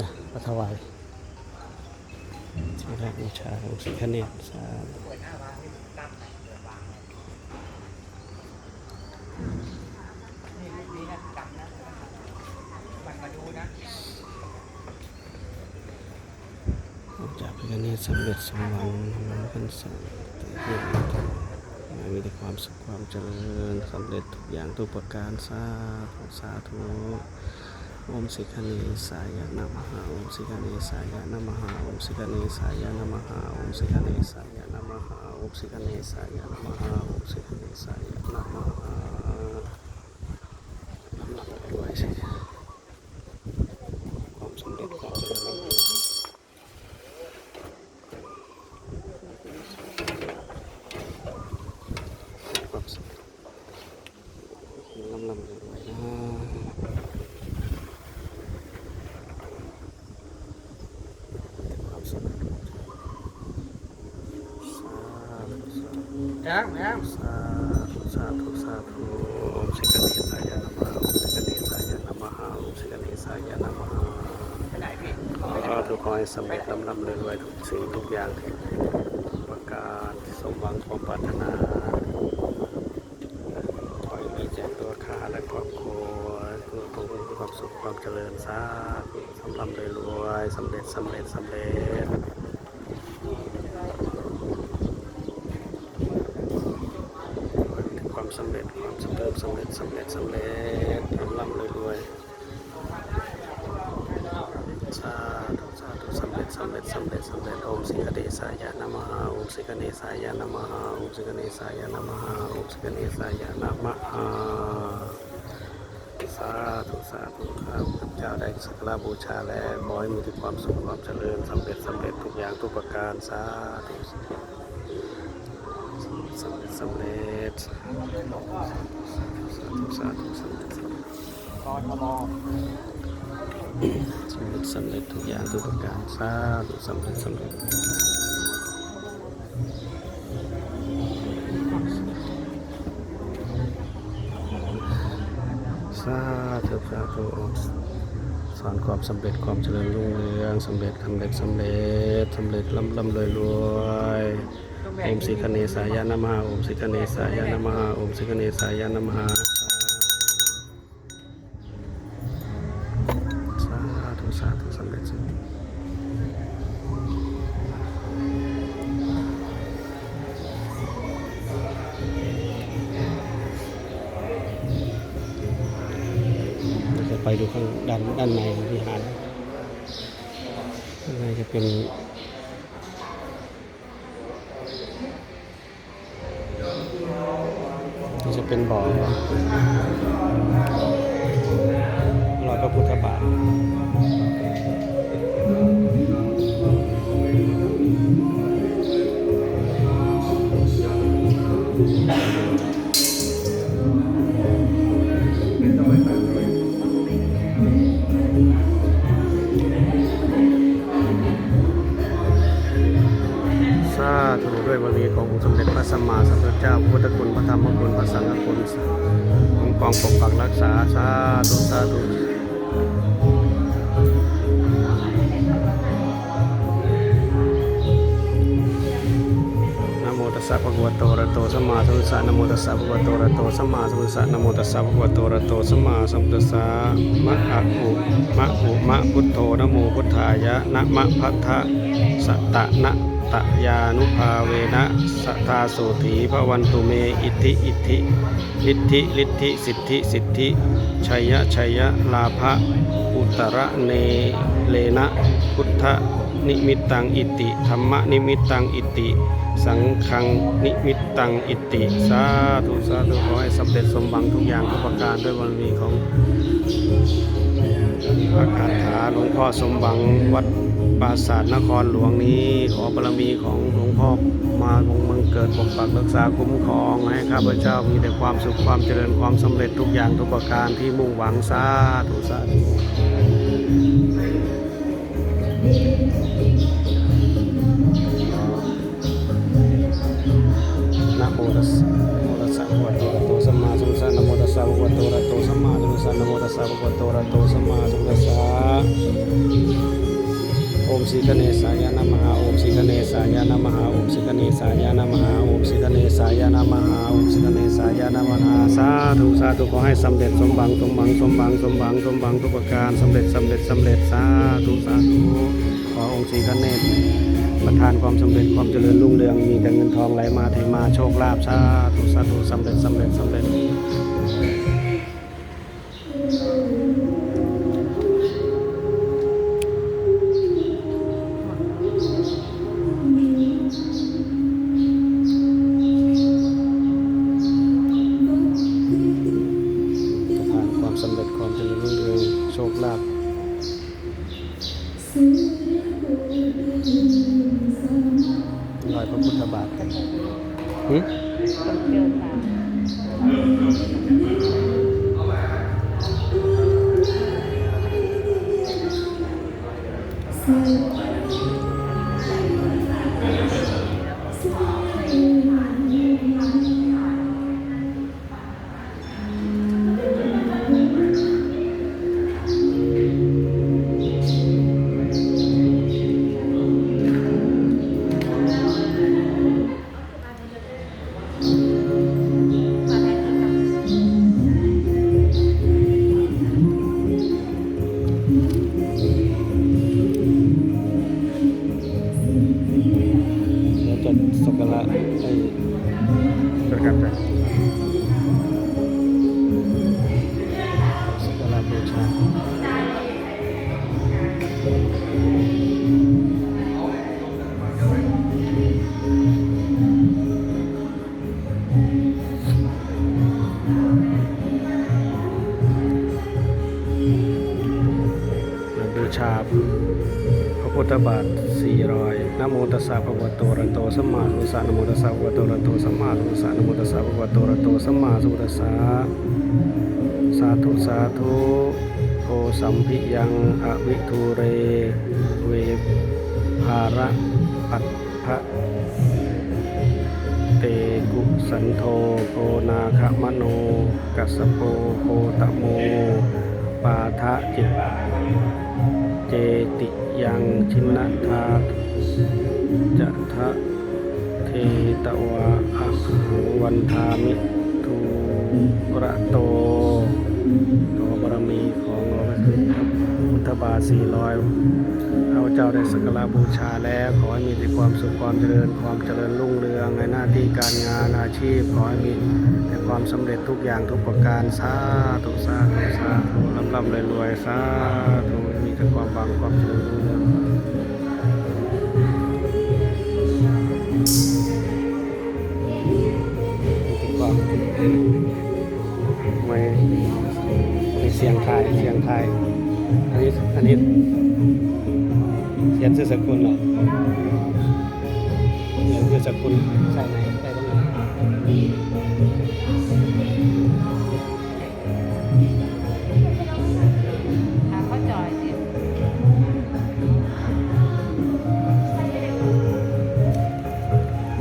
นะพระถวายที่แรกบูชาองค์สิคเนศสาธุจากพิการเนศสำเร็จสมหวังมันพันสังเพื่อนมีแต่ความสุขความเจริญสำเร็จทุกอย่างทุกประการสาธุสาธุ โอมสิกเนสายะนะมหาโอมสิกเนสายะนะมหาโอมสิกเนสายะนะมหาโอมสิกเนสายะนะมหาโอมสิกเนสายะนะมหาโอมสิกเนสายะนะมหาด้วยสิความสำเร็จความเจริญ ความสุขลำลำเลยไว้นะความสุข สาธุแองแองสาธุสาธุสาธุโอมสิกเนสายนมาโอมสิกเนสายนมาโอมสิกเนสายนมาไปไหนพี่ขอทุกขอให้สำเร็จลำลำเลยไว้ทุกสิ่งทุกอย่างที่ประการสมหวังความปรารถนาขอให้มีแจกตัวข้าและครอบครัวทุกทุกมีความสุขความเจริญสาธุสำลำเลยรวยสำเร็จสำเร็จสำเร็จ สำเร็จความสำเร็จสำเร็จสำเร็จสำเร็จสำลำเลยรวยสาธุสาธุสำเร็จสำเร็จสำเร็จสำเร็จโอมสิกเดสายะนะมหาโอมสิกเนสายะนะมหาโอมสิกเนสายะนะมหาโอมสิกเนสายะนะมหาสาธุสาธุข้าพเจ้าได้สักการบูชาแล้วขอให้มีแต่ความสุขความเจริญสำเร็จสำเร็จทุกอย่างทุกประการสาธุ สำเร็จสำเร็จสาธุสาธุสำเร็จสำเร็จสำเร็จสำเร็จทุกอย่างทุกประการสาธุสำเร็จสำเร็จสาธุสาธุสอนความสำเร็จความเจริญรุ่งเรืองสำเร็จสำเร็จสำเร็จสำเร็จลำลำรวยรวย โอมสิคเนสายานะมหาโอมสิคเนสายานะมหาโอมสิคเนสายานะมหาสาธุสาธุสำเร็จสำเราจะไปดูข้างด้านด้านในของวิหารข้างในจะเป็นนี่จะ เป็นบ่อ ระสัมมาสัมพุทธเจ้าพุทธคุณพระธรรมคุณพระสังฆคุณองค์กองปกปักรักษาสาธุสาธุ สะภะคะวะโตอะระโตสัมมาสัมพุทธัสสะนะโมตัสสะภะคะวะโตอะระโตสัมมาสัมพุทธัสสะนะโมตัสสะภะคะวะโตอะระโตสัมมาสัมพุทธัสสะมะอะอุมะอุมะพุทโธนะโมพุทธายะนะมะพัทธะสัตตะนะตยานุภาเวนะสัทธาโสถีพระวันตุเมอิทธิอิทธิลิทธิลิทธิสิทธิสิทธิชัยยะชัยยะลาภะอุตระเนเลนะพุทธ นิมิตังอิติธรรมนิมิตังอิติ สังฆังนิมิตังอิติ สาธุสาธุขอให้สำเร็จสมหวังทุกอย่างทุกประการด้วยบารมีของพระคาถาหลวงพ่อสมหวังวัดปราสาทนครหลวงนี้ ขอบารมีของหลวงพ่อมาคงมืองเกิดปกปักรักษาคุ้มครอง ให้ข้าพเจ้ามีแต่ความสุขความเจริญความสำเร็จทุกอย่างทุกประการที่มุ่งหวังสาธุสาธุ นะโมตัสสะนะโมตัสสะภะคะวะ โตอะระหะโตสัมมาสัมพุทธัสสะนะโมตัสสะภะคะวะโตอะระหะโตสัมมามพุทธัสสะนะโมตัสสะภะคะวะโตอะระหะโตสัมมามพุทธัสสะโอมสีกเนสายนมหาโอมสีกเนสายนมหาโอมสีกเนสายนมหาโอมสีกเนสายนมหาโอมสีกเนสายนมหาสาธุสาธุขอให้สำเร็จสมบังสมบังสมบังสมบังสมบังทุกประการสำเร็จสำเร็จสำเร็จสาธุสาธุขอองค์สีกเนศประทานความสำเร็จความเจริญรุ่งเรืองมีแต่เงินทองไหลมาเทมาโชคลาภสาธุสาธุสำเร็จสำเร็จสำเร็จ หึ ชาพระพุทธบาทสี่รอยนโมตัสสะภะคะวะโตอะระโตสัมมาสัมพุทธัสสะนโมตัสสะภะคะวะโตอะระโตสัมมาสัมพุทธัสสะนโมตัสสะภะคะวะโตอะระโตสัมมาสัมพุทธัสสะสาธุสาธุโอสัมภิยังอวิทูเร เวภาระปัตภะเตกุสันโทโกนาคมโน กัสโปโคตโม ปาทะจิต เจติยังชินทาจะทะเทตวะอะหังวันทามิทูระโตขอบารมีของเราพระพุทธบาทสี่ร้อยเอาเจ้าได้สักการะบูชาแล้ว ขอให้มีแต่ความสุขความเจริญความเจริญรุ่งเรืองในหน้าที่การงานอาชีพ ขอให้มีแต่ความสำเร็จทุกอย่างทุกประการสาธุสาธุสาธุำร่ำรวยๆสาธุมีแต่ความบังความเจริญรุ่งเรืองมีแต่ความไม่ไม่เสียงไทยเสียงไทยอันนี้อันนี้เขียนชื่อสกุลเหรอเขียนชื่อสกุลใช่ไหมใช่ตรงไหน